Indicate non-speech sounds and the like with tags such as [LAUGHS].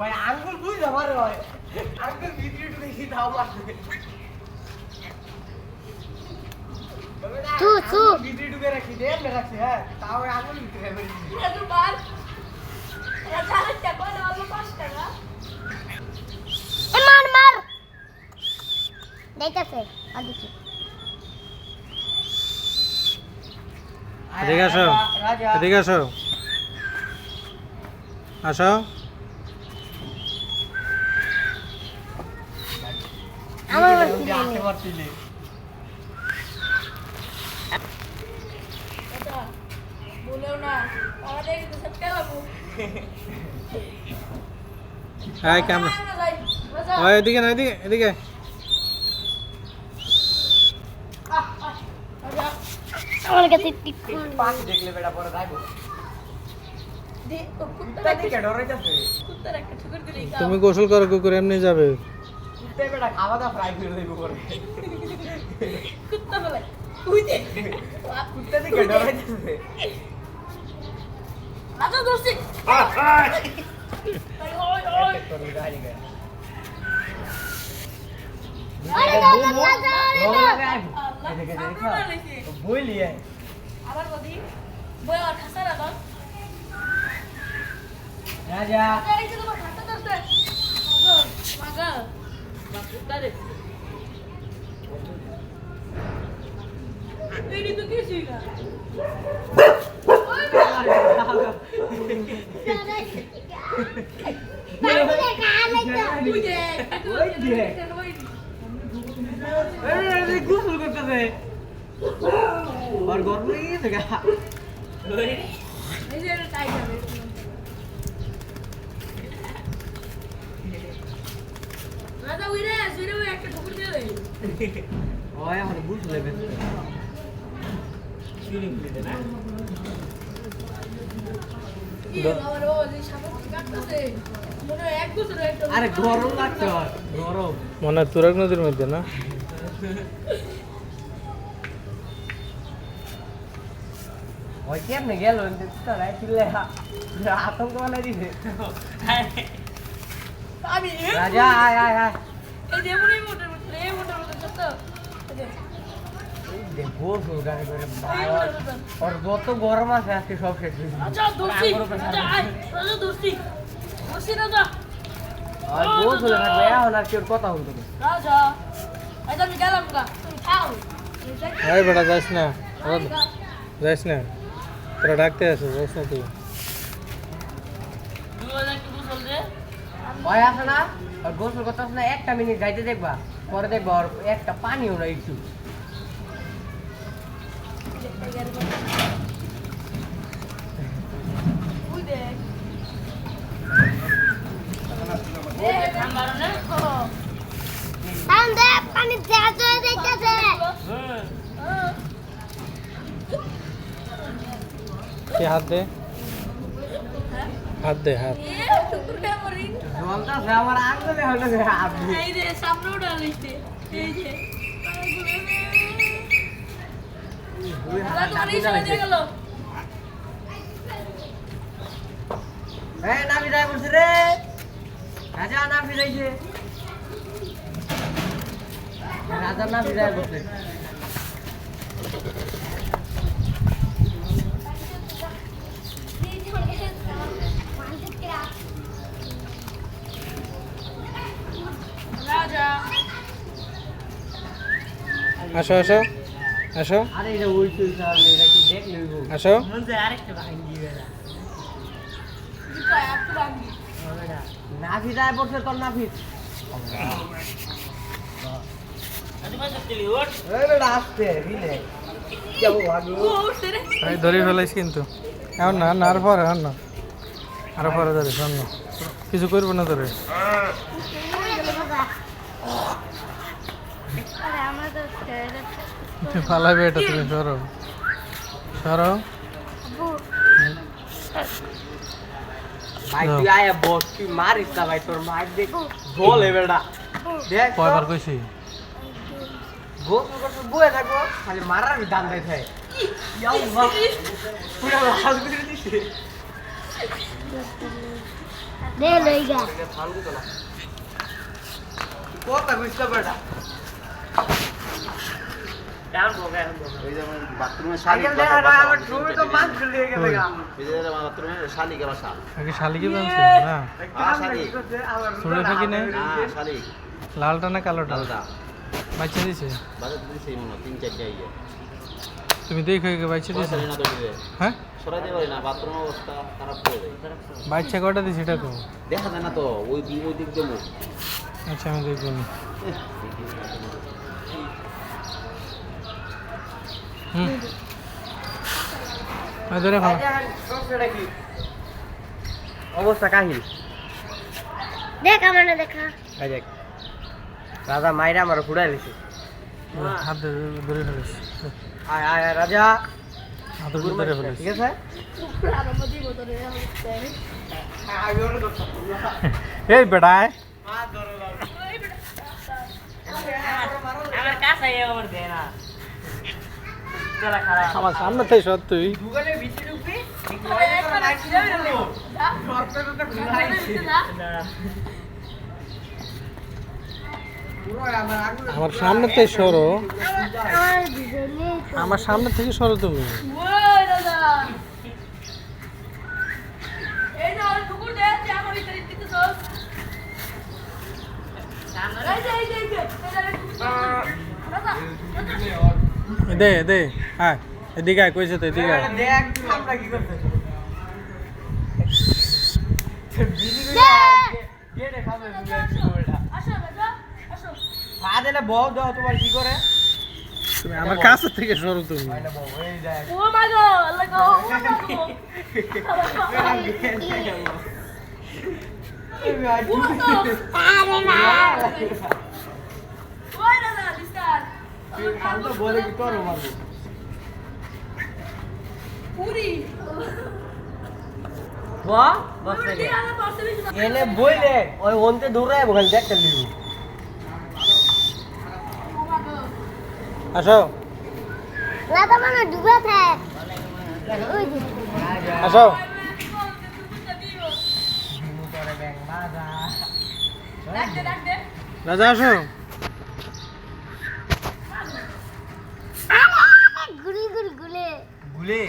ভাই আঙ্গুল বুঝ আমার হয় আঙ্গুল ভিতরে একটু দেখি তাও মারবে থু, থু। ভিতরে ঢুকে রাখি দে এমনি রাখছি হ্যাঁ তাও ওই আঙ্গুল ভিতরে ফেলে দিছি। রাজু বার রাজা হাতে কই না অল্প পাঁচ টাকা এ মার মার দেখতেছে ওদিকে এদিকে আসো রাজা এদিকে আসো আসো আমার আমার বলছি হাতে মারছিলে এটা বলেও না আমার দেখি তো সব খেলাবো হ্যাঁ ক্যামেরা রাজা ওই এদিকে না এদিকে এদিকে রাজা আমার কাছে টিপ পাশ দেখলে বেটা পরে যাইবো দে ও কুত্তা কুত্তা দিকে ডরাইতাছে কুত্তার একটা ঠুকুর দিলেই খাও। তুমি গোসল করো কুকুর এমনি যাবে কুত্তা বেটা খাওয়া দাওয়া ফ্রাই করে দেবো করে কুত্তা বলে। তুই দে। কুত্তা দিকে ডরাইতাছে রাজা দোস্তি ওই ওই তোর গাড়ি গাড়ি আরে দাদা দাদা আরে দাদা এদিকে আল্লাহ দেখো সামনে আবার বদি বই আর খাসা রাখো রাজা। রাজা এই তোমার খাসা দরতে মাগা গোসল করতেছে আর গরম লেগে গেছে গা উইরে ওই একটা ঠুকুর দিয়ে ওই আমার বুঝ কাটতেছে। মনে হয় এক আরে গরম লাগছে ওর, মনে হয় তুরাগ নদীর মধ্যে না? ওই কেমনে গেল? তো আতঙ্ক বানাই দিছে। আমি রাজা আয় আয় আয়। এই যে মনে মোটর মোটর এই মোটর মোটর ছোট এই যে। দেখো গাড়ি করে মোটর যত গরম আছে আজকে সব শেষ হয়ে আচ্ছা দোস্তি আচ্ছা আয় রাজা দোস্তি দোস্তি রাজা। আর গোস হলে থাকবে এখন আর কেউ কথা বলতো না রাজা। এই আমি গেলাম গা খাও। এই বেটা যাস না। যাস না। তোরা ডাকতে আসো যাস না তুই। ভয় আছে না, আর গোসল করতে আসে না, একটা মিনিট যাইতে দেখবা, পরে দেখবা ওর একটা পানিও না একটু। দেয়া হাত দে? হাত দে হাত নামি যায় বলছে রে রাজা নামি যাইছে রাজা নামি যায় বলছে রাজা আসো আসো। আসো। আরে এটা ওই তুই সামনে এটা কি দেখ লইব আসো। মন যায় আরেকটা ভাঙি দিবে না দুটো একটু ভাঙি হবে না নাফি যায় বলছে তোর নাফি এই বেটা আসতে রিলে। কেউ ভাগো ও উঠছে রে ধরে ফেলাইস কিন্তু। এখন না না আর পরে এখন না। আরও পরে ধরিস অন্য কিছু করব না তোরে। তো এটা তুমি সরো। সরো। ভাই তুই আয়া বস তুই মারিস না ভাই তোর মার দেখ বলে বেটা দেখ কয়বার কইছি? গোসল করতে বয়ে থাকব খালি মারার দান দেয় পুরো লাল করে দিছে দে লই গা কথা বুঝতে পারটা ডান বগে এখন ওই যেমন বাথরুমে সাইকেল দেখা না? আমার তুমি তো মান চলে গেলে গা বাথরুমে শালিকে বাসা আগে শালিকে বানছে না? ছোড়ে থাকি না হ্যাঁ শালিক লালটা না কালোটা? ডালটা বাচ্চা দিছে? বাজার দিয়েছে মনে তিন চারটে ইয়ে তুমি দেখে বাচ্চা দিছে। হ্যাঁ? সরাইতে পারি না বাথরুম অবস্থা খারাপ করে দেয়। বাচ্চা কটা দিছে এটা তো। দেখা যায় না তো ওই দিক ওই দিক দিয়ে মুখ। আচ্ছা আমি দেখব। হুম। ধরে। অবস্থা কাহিল। দেখ আমার না দেখা। দেখ রাজা মাইরা আমার ফুড়াই লিছে হাত ধরে ধরে ফেলিস আয় আয় আয়, রাজা। হাত ধরে ফেলিস ঠিক আছে? [LAUGHS] এই বেটায় আমার সামনে থেকে সব তুই। ভিতরে আমার সামনে থেকে সরো। আমার সামনে থেকে সরো তুমি। দে দে দে হ্যাঁ এদিকে আয় কইছে তো এদিকে আয়। দেখ আমরা কি করতে গেটে খাবে আসো দাদা আসো পা বউ দাও তোমার কি করে? তুমি আমার কাছে থেকে সরো তুমি। ও মা গো আল্লাহ গো ও মা গো। ও তো আসো। মানে আসো। রাজা আসো। আরে গুলি গুলি গুলে। গুলে?